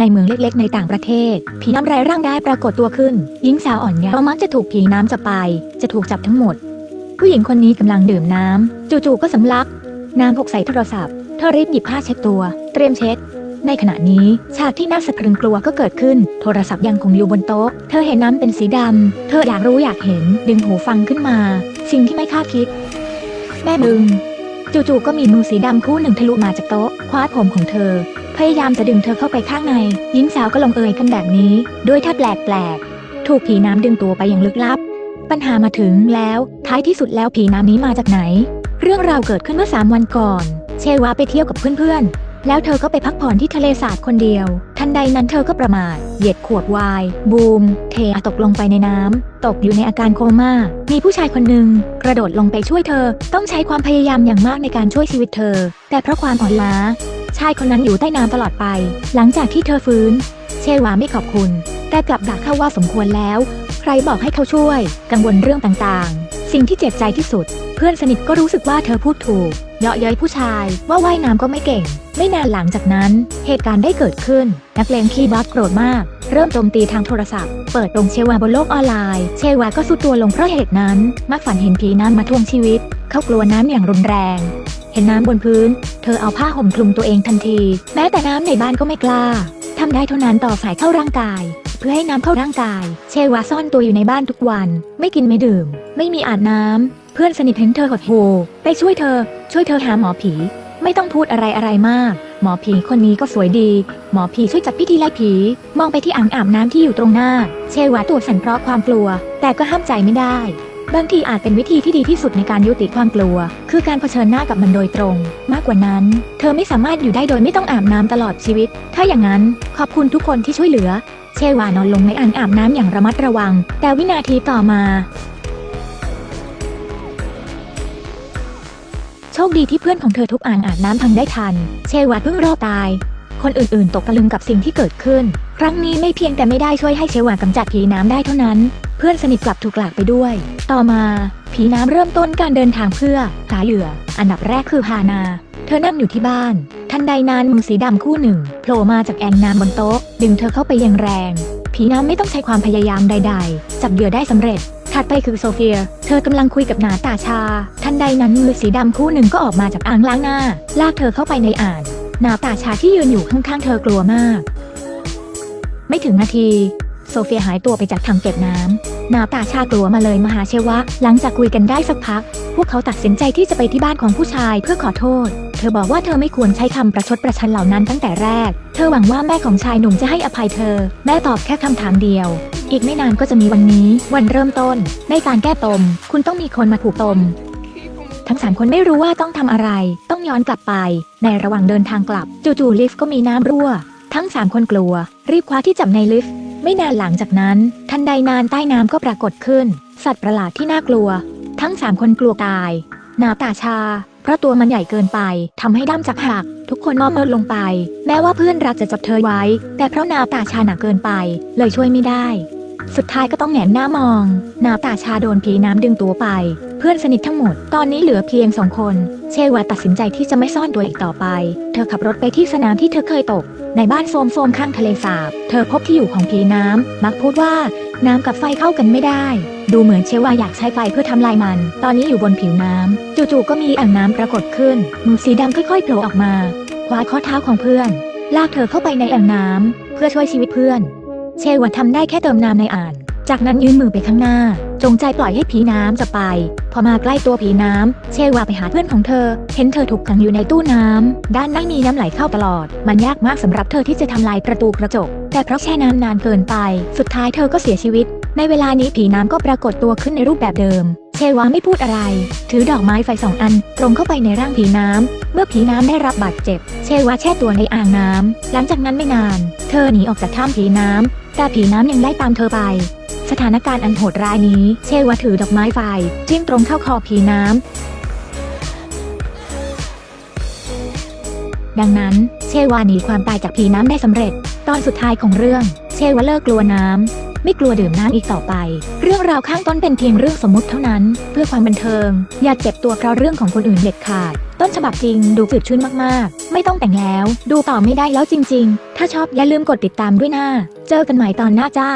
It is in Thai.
ในเมืองเล็กๆ ในต่างประเทศ ผีน้ำไร้ร่างได้ปรากฏตัวขึ้น หญิงสาวอ่อนเยาว์มักจะถูกผีน้ำจับไป จะถูกจับทั้งหมด ผู้หญิงคนนี้กำลังดื่มน้ำจู่ๆก็สำลัก น้ำหกใส่โทรศัพท์ เธอรีบหยิบผ้าเช็ดตัว เตรียมเช็ด ในขณะนี้ฉากที่น่าสะพรึงกลัวก็เกิดขึ้น โทรศัพท์ยังคงอยู่บนโต๊ะ เธอเห็นน้ำเป็นสีดำ เธออยากรู้อยากเห็น ดึงหูฟังขึ้นมา สิ่งที่ไม่คาดคิด แม่มึง จู่ๆก็มีมือสีดำคู่หนึ่งทะลุมาจากโต๊ะ คว้าผมของเธอ พยายามจะดึงเธอเข้าไปข้างใน หญิงสาวก็ลงเอยกันแบบนี้ ด้วยท่าแปลกๆ ถูกผีน้ำดึงตัวไปอย่างลึกลับ ปัญหามาถึงแล้ว ท้ายที่สุดแล้วผีน้ำนี้มาจากไหน เรื่องราวเกิดขึ้นเมื่อสามวันก่อน เชวาไปเที่ยวกับเพื่อนๆ แล้วเธอก็ไปพักผ่อนที่ทะเลสาบคนเดียว ทันใดนั้นเธอก็ประมาท เหยียดขวดไวน์บูม เทตกลงไปในน้ำ ตกอยู่ในอาการโคม่า มีผู้ชายคนหนึ่งกระโดดลงไปช่วยเธอ ต้องใช้ความพยายามอย่างมากในการช่วยชีวิตเธอ แต่เพราะความอ่อนล้าายคนนั้นอยู่ใต้น้ำตลอดไป หลังจากที่เธอฟื้น เชวาไม่ขอบคุณ แต่กลับด่าเขาว่าสมควรแล้ว ใครบอกให้เขาช่วย กังวลเรื่องต่างๆ สิ่งที่เจ็บใจที่สุด เพื่อนสนิทก็รู้สึกว่าเธอพูดถูก เยาะเย้ยผู้ชายว่าว่ายน้ำก็ไม่เก่ง ไม่นานหลังจากนั้น เหตุการณ์ได้เกิดขึ้น นักเลงคีย์บอร์ดโกรธมาก เริ่มโจมตีทางโทรศัพท์ เปิดโปงเชวาบนโลกออนไลน์ เชวาก็สุดตัวลงเพราะเหตุนั้น มักฝันเห็นผีน้ำมาทวงชีวิต เขากลัวน้ำอย่างรุนแรง เห็นน้ำบนพื้น เธอเอาผ้าห่มคลุมตัวเองทันที แม้แต่น้ำในบ้านก็ไม่กล้าทำได้เท่านั้นต่อสายเข้าร่างกาย เพื่อให้น้ำเข้าร่างกาย เชวาซ่อนตัวอยู่ในบ้านทุกวัน ไม่กินไม่ดื่ม ไม่มีอาบน้ำเพื่อนสนิทเห็นเธอหดหู่ไปช่วยเธอ ช่วยเธอหาหมอผี ไม่ต้องพูดอะไรอะไรมาก หมอผีคนนี้ก็สวยดี หมอผีช่วยจัดพิธีไล่ผี มองไปที่อ่างอาบน้ำที่อยู่ตรงหน้า เชวาตัวสั่นเพราะความกลัว แต่ก็ห้ามใจไม่ได้ บางทีอาจเป็นวิธีที่ดีที่สุดในการยุติความกลัว คือการเผชิญหน้ากับมันโดยตรง มากกว่านั้น เธอไม่สามารถอยู่ได้โดยไม่ต้องอาบน้ำตลอดชีวิต ถ้าอย่างนั้นขอบคุณทุกคนที่ช่วยเหลือ เชวานอนลงในอ่างอาบน้ำอย่างระมัดระวัง แต่วินาทีต่อมา โชคดีที่เพื่อนของเธอทุกอ่างอาบน้ำทำได้ทัน เชวาเพิ่งรอดตายคนอื่นๆ ตกตะลึงกับสิ่งที่เกิดขึ้น ครั้งนี้ไม่เพียงแต่ไม่ได้ช่วยให้เชวากำจัดผีน้ำได้เท่านั้น พื่อนสนิทกลับถูกหลากไปด้วย ต่อมา ผีน้ำเริ่มต้นการเดินทางเพื่อหาเหยื่อ อันดับแรกคือฮานา เธอนั่งอยู่ที่บ้าน ทันใดนั้นมือสีดำคู่หนึ่งโผล่มาจากแอ่งน้ำบนโต๊ะ ดึงเธอเข้าไปอย่างแรง ผีน้ำไม่ต้องใช้ความพยายามใด ๆ จับเหยื่อได้สำเร็จถัดไปคือโซเฟีย เธอกำลังคุยกับนาตาชา ทันใดนั้นมือสีดำคู่หนึ่งก็ออกมาจากอ่างล้างหน้า ลากเธอเข้าไปในอ่าง นาตาชาที่ยืนอยู่ข้างๆ เธอกลัวมาก ไม่ถึงนาที โซเฟียหายตัวไปจากถังเก็บน้ำ นาตาชากลัวมาเลยมหาเชวะ หลังจากคุยกันได้สักพัก พวกเขาตัดสินใจที่จะไปที่บ้านของผู้ชายเพื่อขอโทษ เธอบอกว่าเธอไม่ควรใช้คำประชดประชันเหล่านั้นตั้งแต่แรก เธอหวังว่าแม่ของชายหนุ่มจะให้อภัยเธอ แม่ตอบแค่คำถามเดียว อีกไม่นานก็จะมีวันนี้ วันเริ่มต้น ในการแก้ปมคุณต้องมีคนมาผูกปมทั้งสามคนไม่รู้ว่าต้องทำอะไร ต้องย้อนกลับไป ในระหว่างเดินทางกลับ จู่ๆลิฟต์ก็มีน้ำรั่ว ทั้งสามคนกลัว รีบคว้าที่จับในลิฟต์ ไม่นานหลังจากนั้น ทันใดนานใต้น้ำก็ปรากฏขึ้น สัตว์ประหลาดที่น่ากลัว ทั้งสามคนกลัวตาย นาตาชา เพราะตัวมันใหญ่เกินไปทำให้ด้ามจับหัก ทุกคนมอบเมินลงไป แม้ว่าเพื่อนรักจะจับเธอไว้ แต่เพราะนาตาชาหนักเกินไป เลยช่วยไม่ได้ สุดท้ายก็ต้องแหงนหน้ามอง นาตาชาโดนผีน้ำดึงตัวไป เพื่อนสนิททั้งหมด ตอนนี้เหลือเพียงสองคน เชวาตัดสินใจที่จะไม่ซ่อนตัวอีกต่อไป เธอขับรถไปที่สนามที่เธอเคยตก ในบ้านโซมโซมข้างทะเลสาบ เธอพบที่อยู่ของผีน้ำ มักพูดว่าน้ำกับไฟเข้ากันไม่ได้ ดูเหมือนเชวาอยากใช้ไฟเพื่อทำลายมัน ตอนนี้อยู่บนผิวน้ำ จู่ๆก็มีอ่างน้ำปรากฏขึ้นมือสีดำค่อยๆโผล่ออกมา คว้าข้อเท้าของเพื่อน ลากเธอเข้าไปในอ่างน้ำเพื่อช่วยชีวิตเพื่อน เชวาทำได้แค่เติมน้ำในอ่าง จากนั้นยื่นมือไปข้างหน้า จงใจปล่อยให้ผีน้ำจะไป พอมาใกล้ตัวผีน้ำ เชวาไปหาเพื่อนของเธอ เห็นเธอถูกขังอยู่ในตู้น้ำ ด้านในมีน้ำไหลเข้าตลอด มันยากมากสำหรับเธอที่จะทำลายประตูกระจก แต่เพราะแช่น้ำนานเกินไป สุดท้ายเธอก็เสียชีวิต ในเวลานี้ผีน้ำก็ปรากฏตัวขึ้นในรูปแบบเดิม เชวาไม่พูดอะไร ถือดอกไม้ไฟสองอัน ตรงเข้าไปในร่างผีน้ำ เมื่อผีน้ำได้รับบาดเจ็บ เชวาแช่ตัวในอ่างน้ำ หลังจากนั้นไม่นาน เธอหนีออกจากถ้ำผีน้ำ แต่ผีน้ำยังไล่ตามเธอไป สถานการณ์อันโหดร้ายนี้ เชวาถือดอกไม้ไฟจิ้มตรงเข้าคอผีน้ำดังนั้น เชวาหนีความตายจากผีน้ำได้สำเร็จ ตอนสุดท้ายของเรื่อง เชวาเลิกกลัวน้ำ ไม่กลัวดื่มน้ำอีกต่อไป เรื่องราวข้างต้นเป็นเพียงเรื่องสมมุติเท่านั้น เพื่อความบันเทิง อย่าเจ็บตัวเพราะเรื่องของคนอื่นเด็ดขาด ต้นฉบับจริงดูจืดชืนมากๆ ไม่ต้องแต่งแล้ว ดูต่อไม่ได้แล้วจริง ๆ ถ้าชอบอย่าลืมกดติดตามด้วยนะเจอกันใหม่ตอนหน้าจ้า